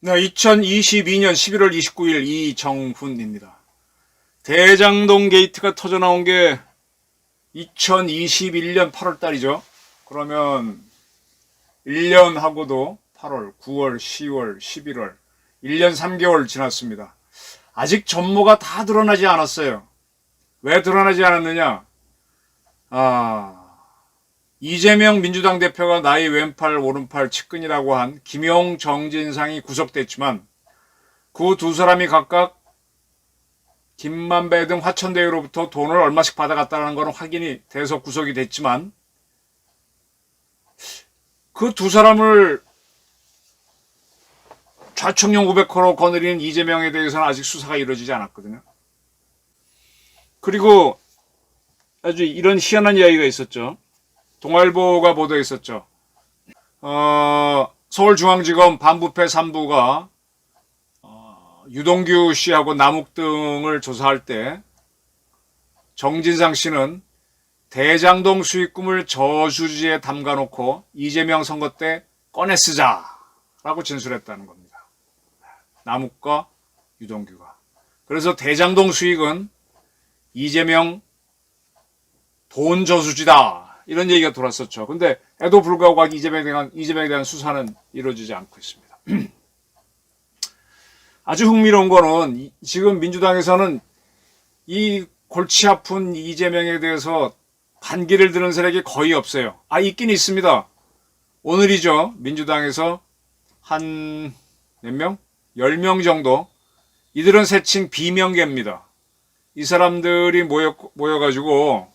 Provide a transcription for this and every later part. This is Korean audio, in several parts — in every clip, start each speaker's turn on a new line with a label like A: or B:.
A: 네, 2022년 11월 29일 이정훈입니다. 대장동 게이트가 터져 나온 게 2021년 8월 달이죠. 그러면 1년 하고도 8월, 9월, 10월, 11월, 1년 3개월 지났습니다. 아직 전모가 다 드러나지 않았어요. 왜 드러나지 않았느냐? 아, 이재명 민주당 대표가 나의 왼팔 오른팔 측근이라고 한 김용 정진상이 구속됐지만 그 두 사람이 각각 김만배 등 화천대유로부터 돈을 얼마씩 받아갔다는 것은 확인이 돼서 구속이 됐지만 그 두 사람을 좌청령 500호로 거느리는 이재명에 대해서는 아직 수사가 이루어지지 않았거든요. 그리고 아주 이런 희한한 이야기가 있었죠. 동아일보가 보도했었죠. 어, 서울중앙지검 반부패 3부가 어, 유동규 씨하고 남욱 등을 조사할 때 정진상 씨는 대장동 수익금을 저수지에 담가놓고 이재명 선거 때 꺼내 쓰자라고 진술했다는 겁니다. 남욱과 유동규가. 그래서 대장동 수익은 이재명 돈 저수지다. 이런 얘기가 돌았었죠. 근데 에도 불구하고 이재명에 대한, 이재명에 대한 수사는 이루어지지 않고 있습니다. 아주 흥미로운 거는 이- 지금 민주당에서는 이 골치 아픈 이재명에 대해서 반기를 드는 세력이 거의 없어요. 아, 있긴 있습니다. 오늘이죠. 민주당에서 한 몇 명? 10명 정도. 이들은 세칭 비명계입니다. 이 사람들이 모여, 모여가지고,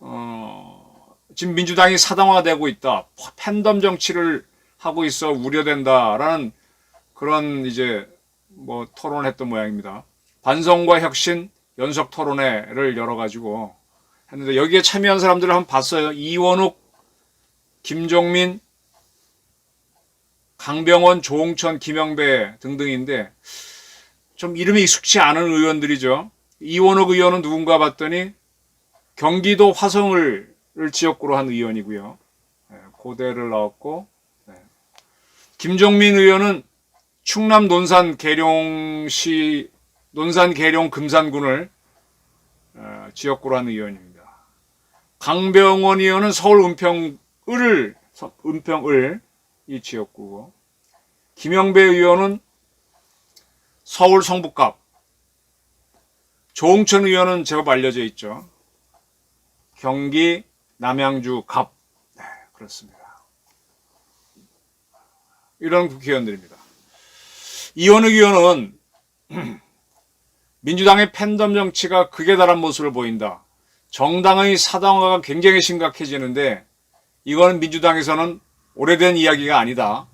A: 어, 지금 민주당이 사당화되고 있다. 팬덤 정치를 하고 있어 우려된다라는 그런 이제 뭐 토론을 했던 모양입니다. 반성과 혁신 연석 토론회를 열어가지고 했는데 여기에 참여한 사람들을 한번 봤어요. 이원욱, 김종민, 강병원, 조홍천, 김영배 등등인데 좀 이름이 익숙치 않은 의원들이죠. 이원욱 의원은 누군가 봤더니 경기도 화성을 지역구로 한 의원이고요. 네, 고대를 나왔고 네. 김종민 의원은 충남 논산 계룡시 논산 계룡 금산군을 어, 지역구로 한 의원입니다. 강병원 의원은 서울 은평을 서- 은평을 이 지역구고 김영배 의원은 서울 성북갑 조홍천 의원은 제법 알려져 있죠. 경기 남양주 갑 네, 그렇습니다. 이런 국회의원들입니다. 이원욱 의원은 민주당의 팬덤 정치가 극에 달한 모습을 보인다. 정당의 사당화가 굉장히 심각해지는데 이거는 민주당에서는 오래된 이야기가 아니다.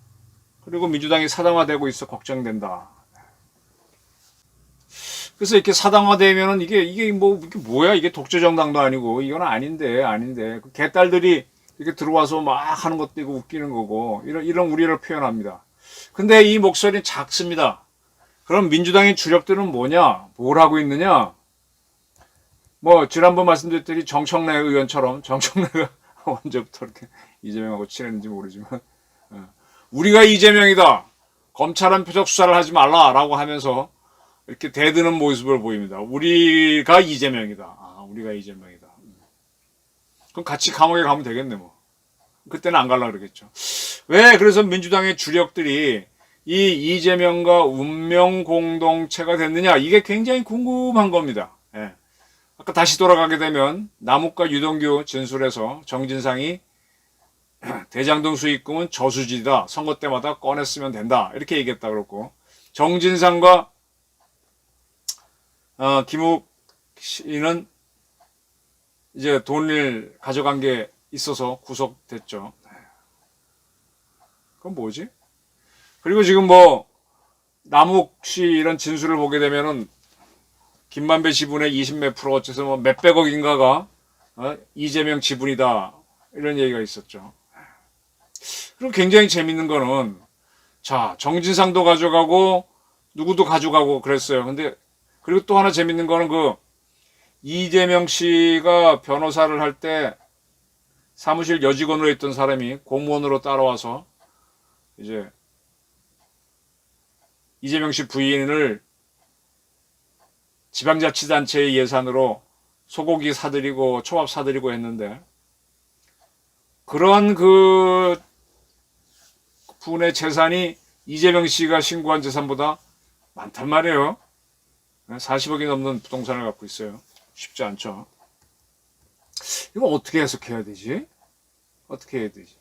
A: 그리고 민주당이 사당화되고 있어 걱정된다. 그래서 이렇게 사당화되면은 이게 이게 뭐 이게 뭐야 이게 독재 정당도 아니고 이건 아닌데 아닌데 그 개딸들이 이렇게 들어와서 막 하는 것도 이거 웃기는 거고 이런 이런 우려를 표현합니다. 근데 이 목소리는 작습니다. 그럼 민주당의 주력들은 뭐냐? 뭘 하고 있느냐? 뭐 지난번 말씀드렸더니 정청래 의원처럼 정청래가 언제부터 이렇게 이재명하고 친했는지 모르지만 어, 우리가 이재명이다. 검찰은 표적 수사를 하지 말라라고 하면서 이렇게 대드는 모습을 보입니다. 우리가 이재명이다. 아, 우리가 이재명이다. 음. 그럼 같이 감옥에 가면 되겠네, 뭐. 그때는 안 갈라 그러겠죠. 왜 그래서 민주당의 주력들이 이 이재명과 운명 공동체가 됐느냐? 이게 굉장히 궁금한 겁니다. 예. 아까 다시 돌아가게 되면 남욱과 유동규 진술에서 정진상이 대장동 수익금은 저수지다. 선거 때마다 꺼냈으면 된다. 이렇게 얘기했다 그렇고 정진상과 어, 김욱 씨는 이제 돈을 가져간 게 있어서 구속됐죠. 그건 뭐지? 그리고 지금 뭐 남욱 씨 이런 진술을 보게 되면은 김만배 지분의 20몇 프로 어째서 뭐 몇백억인가가 어? 이재명 지분이다 이런 얘기가 있었죠. 그리고 굉장히 재밌는 거는 자 정진상도 가져가고 누구도 가져가고 그랬어요. 근데 그리고 또 하나 재밌는 거는 그 이재명 씨가 변호사를 할 때 사무실 여직원으로 있던 사람이 공무원으로 따라와서 이제 이재명 씨 부인을 지방자치단체의 예산으로 소고기 사드리고 초밥 사드리고 했는데 그런 그 분의 재산이 이재명 씨가 신고한 재산보다 많단 말이에요. 40억이 넘는 부동산을 갖고 있어요. 쉽지 않죠. 이거 어떻게 해석해야 되지? 어떻게 해야 되지?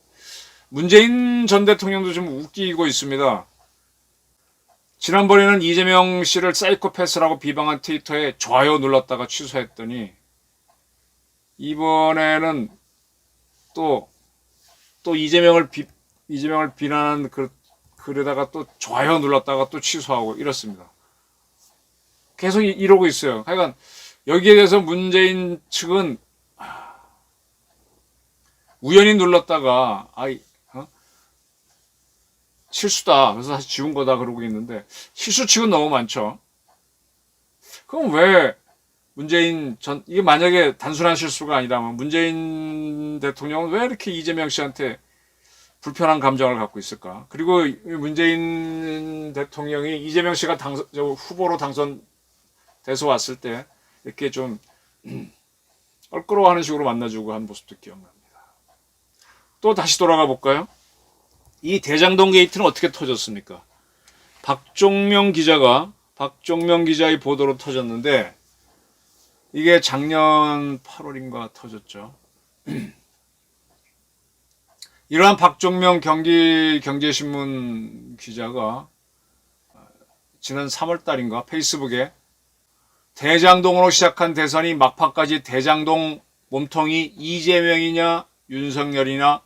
A: 문재인 전 대통령도 좀 웃기고 있습니다. 지난번에는 이재명 씨를 사이코패스라고 비방한 트위터에 좋아요 눌렀다가 취소했더니 이번에는 또, 또 이재명을 비, 이재명을 비난한 그, 글에다가 또 좋아요 눌렀다가 또 취소하고 이렇습니다. 계속 이- 이러고 있어요. 하여간 여기에 대해서 문재인 측은 아, 우연히 눌렀다가 아이 어? 실수다. 그래서 다시 지운 거다 그러고 있는데 실수 치곤 너무 많죠. 그럼 왜 문재인 전 이게 만약에 단순한 실수가 아니라면 문재인 대통령은 왜 이렇게 이재명 씨한테 불편한 감정을 갖고 있을까? 그리고 이 문재인 대통령이 이재명 씨가 당선 저 후보로 당선돼서 왔을 때 이렇게 좀 껄끄러워하는 식으로 만나주고 한 모습도 기억납니다. 또 다시 돌아가 볼까요? 이 대장동 게이트는 어떻게 터졌습니까? 박종명 기자가 박종명 기자의 보도로 터졌는데 이게 작년 8월인가 터졌죠. 이러한 박종명 경기 경제신문 기자가 어, 지난 3월 달인가 페이스북에 대장동으로 시작한 대선이 막판까지 대장동 몸통이 이재명이냐 윤석열이냐의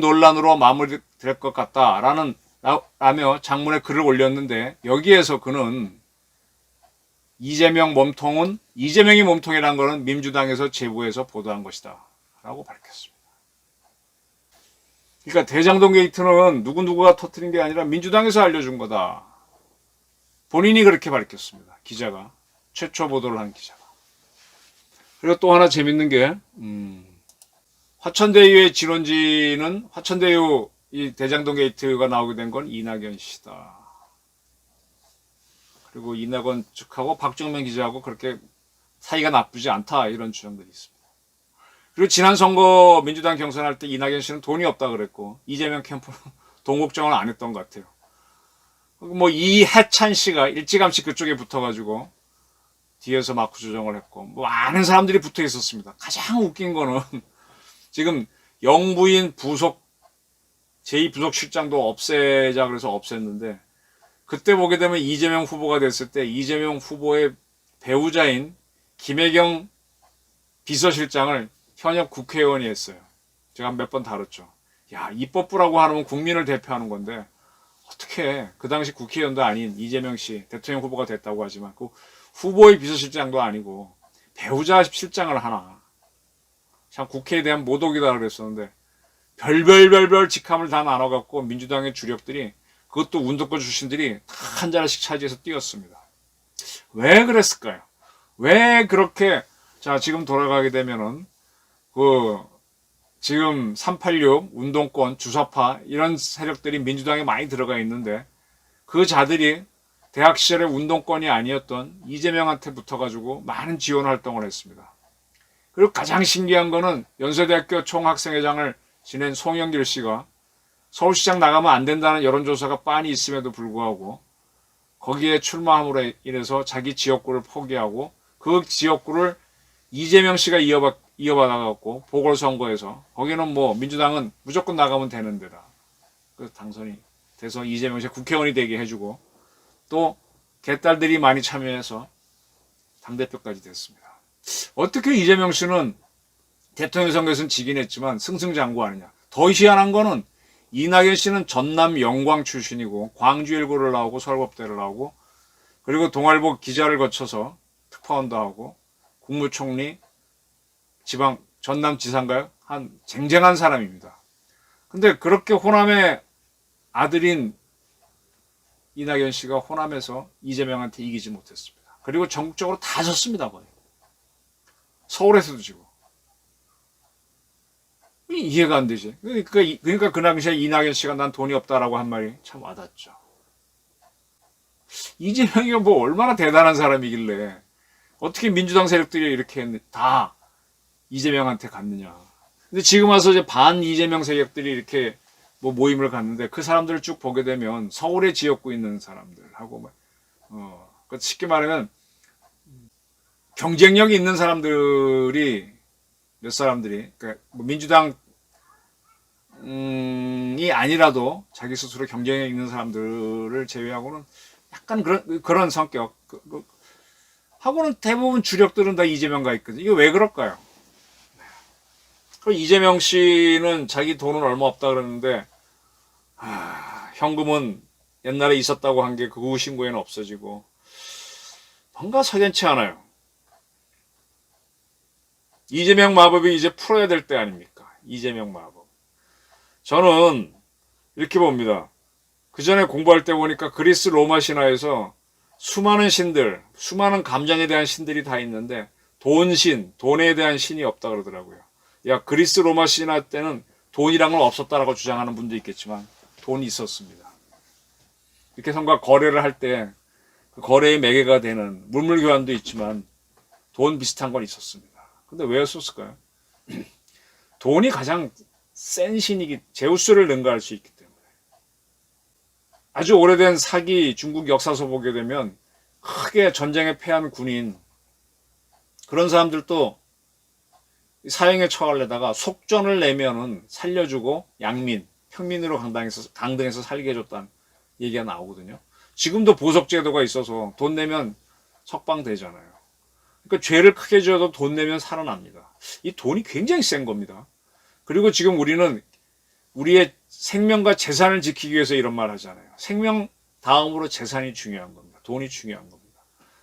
A: 논란으로 마무리 될 것 같다라는 라며 장문에 글을 올렸는데 여기에서 그는 이재명 몸통은 이재명이 몸통이라는 것은 민주당에서 제보해서 보도한 것이다 라고 밝혔습니다. 그러니까 대장동 게이트는 누구누구가 터트린 게 아니라 민주당에서 알려준 거다. 본인이 그렇게 밝혔습니다. 기자가. 최초 보도를 한 기자가. 그리고 또 하나 재밌는 게, 음, 화천대유의 진원지는 화천대유 이 대장동 게이트가 나오게 된 건 이낙연 씨다. 그리고 이낙연 측하고 박정명 기자하고 그렇게 사이가 나쁘지 않다. 이런 주장들이 있습니다. 그리고 지난 선거 민주당 경선할 때 이낙연 씨는 돈이 없다 그랬고 이재명 캠프는 돈 걱정을 안 했던 것 같아요. 뭐 이해찬 씨가 일찌감치 그쪽에 붙어가지고 뒤에서 마크 조정을 했고 뭐 많은 사람들이 붙어 있었습니다. 가장 웃긴 거는 지금 영부인 부속 제2부속 실장도 없애자 그래서 없앴는데 그때 보게 되면 이재명 후보가 됐을 때 이재명 후보의 배우자인 김혜경 비서실장을 현역 국회의원이 했어요. 제가 몇 번 다뤘죠. 야, 입법부라고 하면 국민을 대표하는 건데, 어떻게, 그 당시 국회의원도 아닌 이재명 씨, 대통령 후보가 됐다고 하지만, 그 후보의 비서실장도 아니고, 배우자 실장을 하나. 참 국회에 대한 모독이다 그랬었는데, 별별별별 직함을 다 나눠갖고, 민주당의 주력들이, 그것도 운동권 출신들이 다 한 자리씩 차지해서 뛰었습니다. 왜 그랬을까요? 왜 그렇게, 자, 지금 돌아가게 되면은, 그 지금 386 운동권 주사파 이런 세력들이 민주당에 많이 들어가 있는데 그 자들이 대학 시절에 운동권이 아니었던 이재명한테 붙어가지고 많은 지원 활동을 했습니다. 그리고 가장 신기한 거는 연세대학교 총학생회장을 지낸 송영길 씨가 서울시장 나가면 안 된다는 여론조사가 빤히 있음에도 불구하고 거기에 출마함으로 인해서 자기 지역구를 포기하고 그 지역구를 이재명 씨가 이어받, 이어받아갖고 보궐선거에서 거기는 뭐 민주당은 무조건 나가면 되는 데다. 그래서 당선이 돼서 이재명 씨가 국회의원이 되게 해주고 또 개딸들이 많이 참여해서 당대표까지 됐습니다. 어떻게 이재명 씨는 대통령 선거에서는 지긴 했지만 승승장구하느냐. 더 희한한 거는 이낙연 씨는 전남 영광 출신이고 광주 일고를 나오고 서울법대를 나오고 그리고 동아일보 기자를 거쳐서 특파원도 하고 국무총리, 지방 전남 지사인가요? 한 쟁쟁한 사람입니다. 근데 그렇게 호남의 아들인 이낙연 씨가 호남에서 이재명한테 이기지 못했습니다. 그리고 전국적으로 다 졌습니다. 거의. 서울에서도 지고. 이- 이해가 안 되지. 그러니까, 이- 그러니까 그 당시에 이낙연 씨가 난 돈이 없다라고 한 말이 참 와닿죠. 이재명이 뭐 얼마나 대단한 사람이길래 어떻게 민주당 세력들이 이렇게 다 이재명한테 갔느냐. 근데 지금 와서 이제 반 이재명 세력들이 이렇게 뭐 모임을 갔는데 그 사람들을 쭉 보게 되면 서울에 지역구 있는 사람들하고 뭐, 어, 그 쉽게 말하면 경쟁력이 있는 사람들이 몇 사람들이 그러니까 뭐 민주당 이 아니라도 자기 스스로 경쟁력 있는 사람들을 제외하고는 약간 그런 그런 성격 그, 그, 하고는 대부분 주력들은 다 이재명 가 있거든요. 이게 왜 그럴까요? 그 이재명 씨는 자기 돈은 얼마 없다 그러는데 아, 현금은 옛날에 있었다고 한 게 그 후 신고에는 없어지고 뭔가 석연치 않아요. 이재명 마법이 이제 풀어야 될 때 아닙니까? 이재명 마법. 저는 이렇게 봅니다. 그 전에 공부할 때 보니까 그리스 로마 신화에서 수많은 신들, 수많은 감정에 대한 신들이 다 있는데 돈신, 돈에 대한 신이 없다 그러더라고요. 야, 그리스 로마 신화 때는 돈이란 건 없었다라고 주장하는 분도 있겠지만 돈이 있었습니다. 이렇게 성과 거래를 할때그 거래의 매개가 되는 물물 교환도 있지만 돈 비슷한 건 있었습니다. 근데 왜 썼을까요? 돈이 가장 센 신이기 제우스를 능가할 수 있기 때문에 아주 오래된 사기 중국 역사서 보게 되면 크게 전쟁에 패한 군인 그런 사람들도 사형에 처하려다가 속전을 내면은 살려주고 양민 평민으로 강당해서 강등해서 살게 해줬다는 얘기가 나오거든요. 지금도 보석 제도가 있어서 돈 내면 석방 되잖아요. 그러니까 죄를 크게 지어도 돈 내면 살아납니다. 이 돈이 굉장히 센 겁니다. 그리고 지금 우리는 우리의 생명과 재산을 지키기 위해서 이런 말 하잖아요. 생명 다음으로 재산이 중요한 겁니다. 돈이 중요한 겁니다.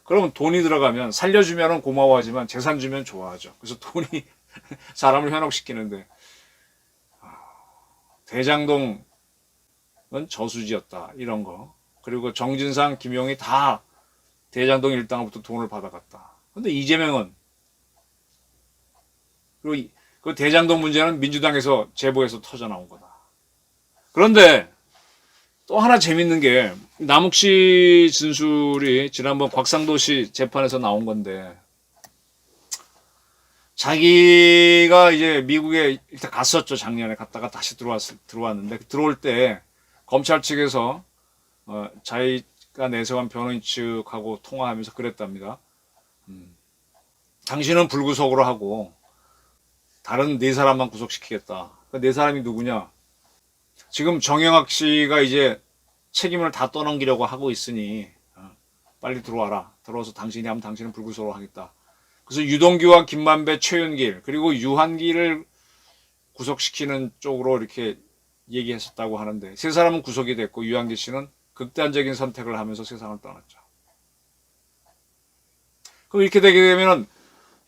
A: 그러면 돈이 들어가면 살려주면 고마워하지만 재산 주면 좋아하죠. 그래서 돈이 사람을 현혹시키는데 아, 대장동은 저수지였다 이런 거 그리고 정진상, 김용이 다 대장동 일당으로부터 돈을 받아갔다. 근데 이재명은 그리고 이- 그 대장동 문제는 민주당에서 제보해서 터져 나온 거다. 그런데 또 하나 재밌는 게 남욱 씨 진술이 지난번 곽상도 씨 재판에서 나온 건데 자기가 이제 미국에 일단 갔었죠 작년에 갔다가 다시 들어왔 들어왔는데 들어올 때 검찰 측에서 어, 자기가 내세운 변호인 측하고 통화하면서 그랬답니다. 음, 당신은 불구속으로 하고 다른 네 사람만 구속시키겠다. 그 네 사람이 누구냐? 지금 정영학 씨가 이제 책임을 다 떠넘기려고 하고 있으니 어, 빨리 들어와라. 들어와서 당신이 하면 당신은 불구속으로 하겠다. 그래서 유동규와 김만배, 최윤길 그리고 유한기를 구속시키는 쪽으로 이렇게 얘기했었다고 하는데 세 사람은 구속이 됐고 유한기 씨는 극단적인 선택을 하면서 세상을 떠났죠. 그럼 이렇게 되게 되면은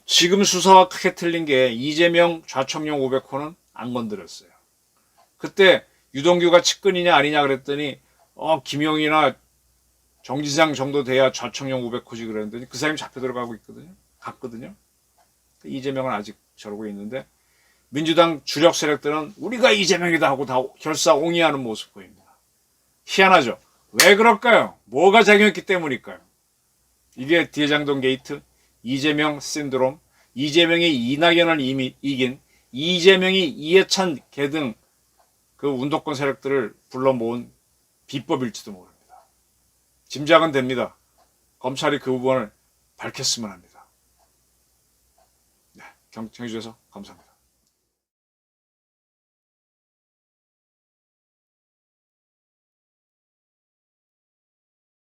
A: 지금 수사와 크게 틀린 게 이재명 좌청룡 500호는 안 건드렸어요. 그때 유동규가 측근이냐 아니냐 그랬더니 어 김용이나 정지상 정도 돼야 좌청룡 500호지 그랬더니 그 사람이 잡혀 들어가고 있거든요. 갔거든요. 이재명은 아직 저러고 있는데 민주당 주력 세력들은 우리가 이재명이다 하고 다 결사옹이하는 모습 보입니다. 희한하죠. 왜 그럴까요? 뭐가 작용했기 때문일까요? 이게 대장동 게이트, 이재명 신드롬, 이재명이 이낙연을 이미 이긴 이재명이 이해찬 개등 그 운동권 세력들을 불러 모은 비법일지도 모릅니다. 짐작은 됩니다. 검찰이 그 부분을 밝혔으면 합니다. 네, 경청해 주셔서 감사합니다.